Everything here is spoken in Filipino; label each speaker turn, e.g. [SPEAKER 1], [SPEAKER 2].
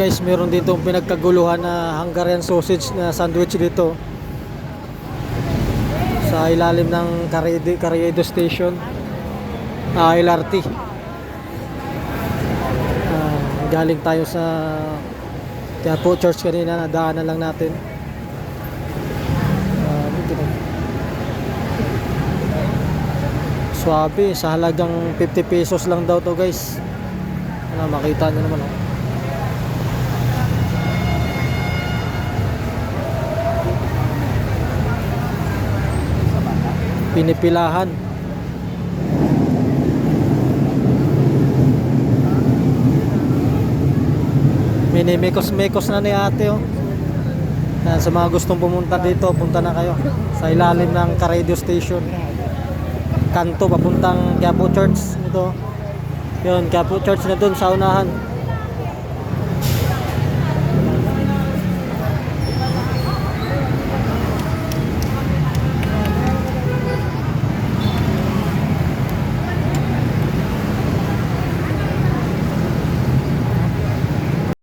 [SPEAKER 1] Guys, meron dito pinagkaguluhan na Hungarian sausage na sandwich dito. Sa ilalim ng Carriedo, Carriedo Station. Ah, LRT. Ah, galing tayo sa Quiapo Church kanina, nadaanan lang natin. Ah, dito na. Swabe, sa halagang 50 pesos lang daw to guys. Ah, makita nyo naman oh. Pinipilahan. Minimekos-mekos na ni ate oh. Yan, sa mga gustong pumunta dito, punta na kayo sa ilalim ng Carradio Station. Kanto papuntang Quiapo Church ito. Yun, Quiapo Church na dun sa unahan.